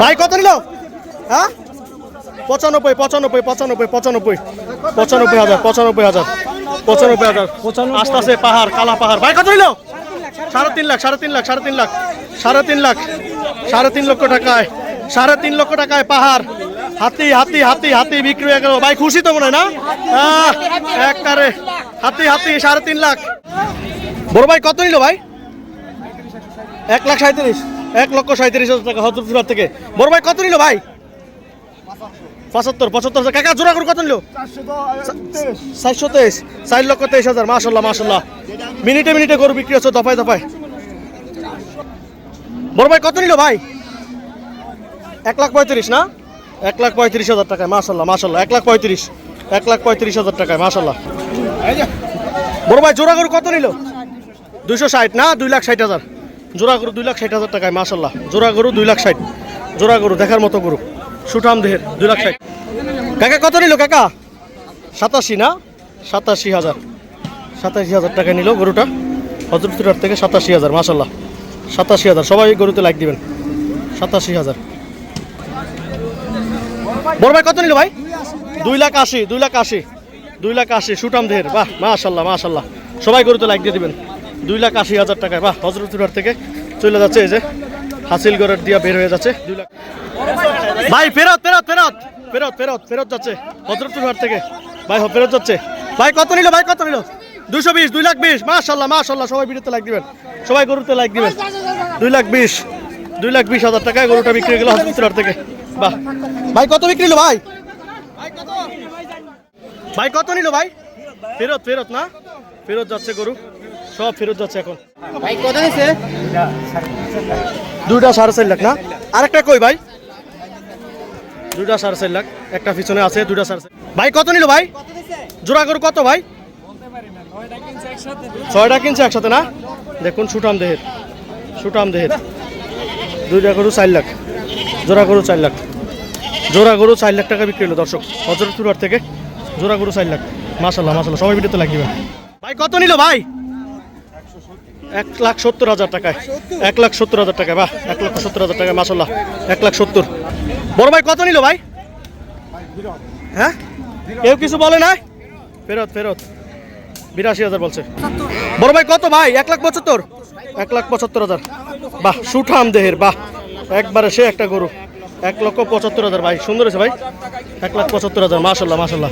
ভাই কত নিল? হ্যাঁ? পঁচানব্বই পঁচানব্বই পঁচানব্বই পঁচানব্বই। পঁচানব্বই হাজার পঁচানব্বই হাজার পঁচানব্বই হাজার। আস্তে আস্তে পাহাড় কালা পাহাড়। ভাই কত নিল? সাড়ে তিন লাখ সাড়ে তিন লাখ সাড়ে তিন লাখ সাড়ে তিন লাখ সাড়ে তিন লক্ষ টাকায় সাড়ে তিন লক্ষ টাকায় পাহাড়। হাতি হাতি হাতি হাতি বিক্রি হয়ে গেল। ভাই খুশি তো মনে হয় না? আহ, একবারে। হাতি হাতি সাড়ে তিন লাখ। বড় ভাই কত নিল ভাই? এক লাখ সাঁত্রিশ এক লক্ষ সাঁত্রিশ হাজার টাকা হজরতপুর থেকে। বড় ভাই, কত নিল ভাই? পঁচাত্তর পঁচাত্তর কাকা, জোড়া করে কত নিল? চারশো তেইশ। চার লক্ষ তেইশ হাজার মাসাল্লাহ মাসাল্লাহ মিনিটে মিনিটে গরু বিক্রি হচ্ছে দফায় দফায়। বড় ভাই, কত নিল ভাই? এক লাখ পঁয়ত্রিশ, না? এক লাখ পঁয়ত্রিশ হাজার টাকায় মাসাল্লাহ মাসাল্লাহ এক লাখ পঁয়ত্রিশ, এক লাখ পঁয়ত্রিশ হাজার টাকায় মাসাল্লাহ বড় ভাই, জোড়া গরু কত নিল? দুইশো ষাট, না? দুই লাখ ষাট হাজার। জোড়া গরু দুই লাখ ষাট হাজার টাকায় মাসাল্লাহ জোড়া গরু দুই লাখ ষাট। জোড়া গরু, দেখার মতো গরু। সুঠাম দেহের দুই লাখ ষাট। কাকা, কত নিল কাকা? সাতাশি না? সাতাশি হাজার। সাতাশি হাজার টাকা নিল গরুটা। হজরতুরার থেকে সাতাশি হাজার মাসাল্লাহ সাতাশি হাজার। সবাই গরুতে লাইক দিবেন। সাতাশি হাজার। বড় ভাই, কত নিল ভাই? দুই লাখ আশি, দুই লাখ আশি। দুই লাখ আশি সুটাম দেহের। বাহ মাশাল্লাহ মাশাল্লাহ সবাই গরুতে লাইক দিয়ে দিবেন। দুই লাখ আশি হাজার টাকায়। বাহ হজরতুরার থেকে চলে যাচ্ছে এই যে হাসিলগড়ের দিয়া বের হয়ে যাচ্ছে। দুই লাখ ভাই, ফেরত ফেরত ফেরত ফেরত ফেরত ফেরত যাচ্ছে। হজরতুরহাট থেকে। ভাই ফেরত যাচ্ছে। ভাই, কত নিল, ভাই, কত নিল? দুশো বিশ, দুই লাখ বিশ। মাশাল্লাহ মাশাল্লাহ সবাই ভিডিওতে লাইক দিবেন। সবাই গরুতে লাইক দিবেন। দুই লাখ বিশ, দুই লাখ বিশ হাজার টাকায় গরুটা বিক্রি গেল হজরতুরহাট থেকে। বাহ। ভাই, কত বিক্রি হলো, ভাই? ভাই, কত নিল, ভাই? ফেরত ফেরত না? ফেরত যাচ্ছে গরু। সব ফেরত যাচ্ছে এখন। ভাই কত হয়েছে দুইটা সাড়ে চার লাখ না? আরেকটা কই ভাই? দুইটা সাড়ে চার লাখ। একটা পিছনে আছে দুইটা সাড়ে ভাই কত নিল ভাই? জোড়া গরু কত ভাই? ছয়টা কিনছে একসাথে না? দেখুন সুটাম দেহের। সুটাম দেহের। দুইটা গরু চার লাখ। জোড়া গরু চার লাখ। জোড়া গরু চার লাখ টাকা বিক্রি হলো দর্শক। হজরতপুর থেকে জোড়া গরু চার লাখ। মাসাল্লাহ মাসাল্লাহ সবাই ভিডিওতে লাগবে ভাই কত নিল ভাই? এক লাখ সত্তর হাজার টাকায়। এক লাখ সত্তর হাজার টাকায়, বাহ, এক লক্ষ সত্তর হাজার টাকায় মাসাল্লাহ এক লাখ সত্তর। বড় ভাই, কত নিল ভাই? হ্যাঁ? কেউ কিছু বলে না ফেরত ফেরত। বিরাশি হাজার বলছে। বড় ভাই, কত ভাই? এক লাখ পঁচাত্তর। এক লাখ পঁচাত্তর হাজার। বাহ, সুঠাম দেহের, বাহ। একবারে সে একটা গরু। এক লক্ষ পঁচাত্তর হাজার ভাই, সুন্দর আছে ভাই। এক লাখ পঁচাত্তর হাজার মাসাল্লাহ মাসাল্লাহ